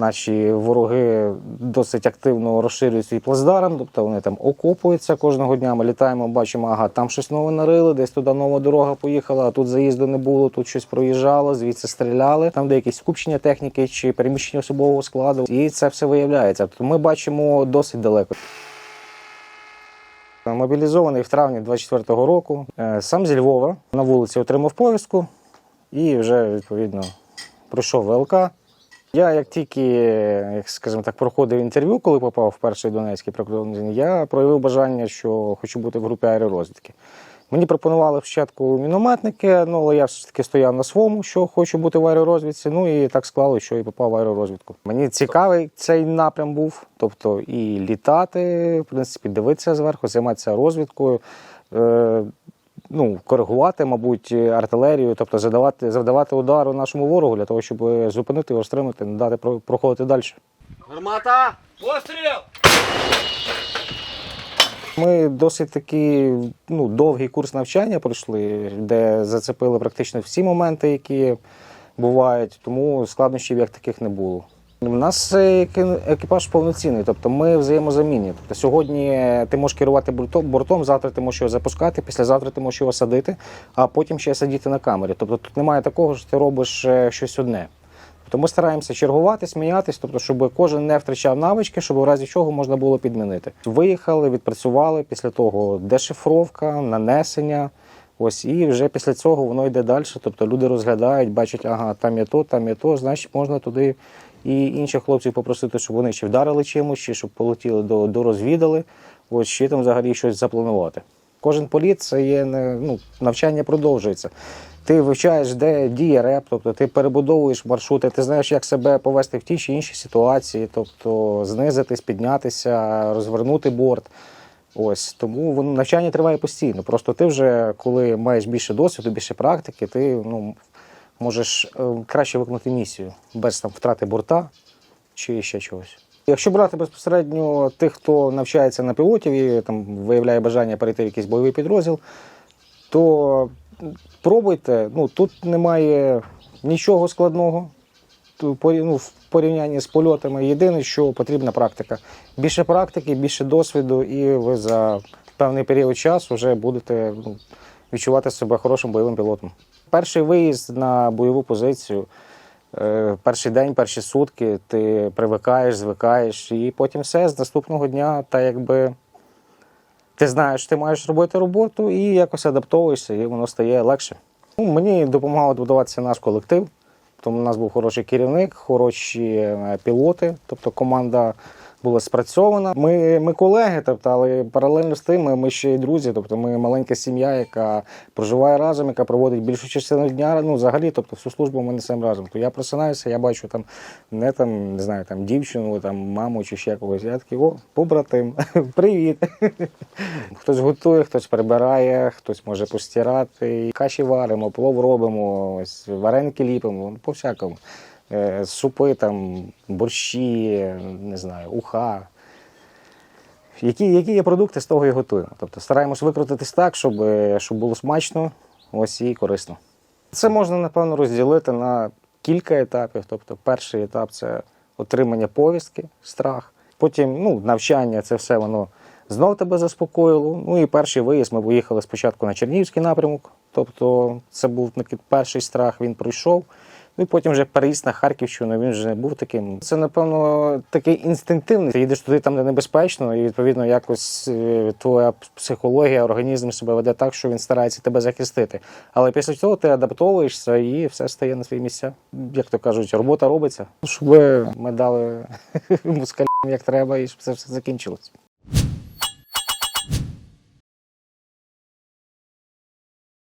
Наші вороги досить активно розширюють свій плацдарм, тобто вони там окопуються кожного дня. Ми літаємо, бачимо, ага, там щось нове нарили, десь туди нова дорога поїхала, а тут заїзду не було, тут щось проїжджало, звідси стріляли. Там де якісь скупчення техніки чи переміщення особового складу. І це все виявляється. Тобто ми бачимо досить далеко. Мобілізований в травні 24-го року. Е, Сам зі Львова на вулиці отримав повістку і вже відповідно пройшов ВЛК. Я як тільки, як скажімо так, проходив інтерв'ю, коли попав в перший Донецький прикордонний, я проявив бажання, що хочу бути в групі аеророзвідки. Мені пропонували спочатку мінометники, ну але я все ж таки стояв на своєму, що хочу бути в аеророзвідці. Ну і так склалося, що і попав в аеророзвідку. Мені цікавий цей напрям був, тобто і літати, в принципі, дивитися зверху, займатися розвідкою. Е, ну, коригувати, мабуть, артилерію, тобто задавати, завдавати удару нашому ворогу для того, щоб зупинити його, стримати, не дати про- проходити далі. Гармата! Постріл! Ми досить такий ну, довгий курс навчання пройшли, де зацепили практично всі моменти, які бувають, тому складнощів як таких не було. У нас е, екіпаж повноцінний, тобто ми взаємозамінні. Тобто сьогодні ти можеш керувати бортом, завтра ти можеш його запускати, післязавтра ти можеш його садити, а потім ще сидіти на камері. Тобто тут немає такого, що ти робиш е, щось одне. Тобто ми стараємося чергуватись, мінятись, тобто, щоб кожен не втрачав навички, щоб у разі чого можна було підмінити. Виїхали, відпрацювали після того дешифровка, нанесення. Ось і вже після цього воно йде далі. Тобто люди розглядають, бачать, ага, там є то, там є то, значить можна туди і інших хлопців попросити, щоб вони ще вдарили чимось, чи щоб полетіли до, до розвідали, ось ще там взагалі щось запланувати. Кожен політ це є ну, навчання продовжується. Ти вивчаєш, де діє реп, тобто ти перебудовуєш маршрути, ти знаєш, як себе повести в тій чи іншій ситуації, тобто знизитись, піднятися, розвернути борт. Ось тому воно навчання триває постійно. Просто ти вже, коли маєш більше досвіду, більше практики, ти ну, можеш е, краще виконати місію без там втрати борта чи ще чогось. Якщо брати безпосередньо тих, хто навчається на пілотів і там виявляє бажання перейти в якийсь бойовий підрозділ, то пробуйте. Ну тут немає нічого складного. Ну, в порівнянні з польотами. Єдине, що потрібна практика. Більше практики, більше досвіду, і ви за певний період часу вже будете ну, відчувати себе хорошим бойовим пілотом. Перший виїзд на бойову позицію, е, перший день, перші сутки, ти привикаєш, звикаєш, і потім все з наступного дня, та якби ти знаєш, ти маєш робити роботу і якось адаптовуєшся, і воно стає легше. Ну, мені допомагав будуватися наш колектив. Тому у нас був хороший керівник, хороші е, пілоти, тобто команда була спрацьована. Ми, ми колеги, тобто, але паралельно з тим ми, ще й друзі. Тобто ми маленька сім'я, яка проживає разом, яка проводить більшу частину дня. Ну, взагалі, тобто всю службу ми несемо разом. То я просинаюся, я бачу там не там, не знаю, там дівчину, там маму чи ще когось. Я такий, о, побратим, привіт. Хтось готує, хтось прибирає, хтось може постирати. Каші варимо, плов робимо, ось, вареники ліпимо, по всякому. Е, Супи, там, борщі, не знаю, уха. Які, які є продукти, з того і готуємо. Тобто стараємось викрутитись так, щоб, е, щоб було смачно ось і корисно. Це можна, напевно, розділити на кілька етапів. Тобто, перший етап це отримання повістки, страх. Потім ну, навчання, це все воно знов тебе заспокоїло. Ну і перший виїзд ми поїхали спочатку на Чернігівський напрямок. Тобто, це був перший страх, він пройшов. Ну і потім вже переїзд на Харківщину, він вже не був таким. Це, напевно, такий інстинктивний. Ти їдеш туди, там, де небезпечно, і відповідно якось е, твоя психологія, організм себе веде так, що він старається тебе захистити. Але після цього ти адаптовуєшся і все стає на свої місця. Як то кажуть, робота робиться, щоб ми дали москалям як треба, і щоб це все закінчилось.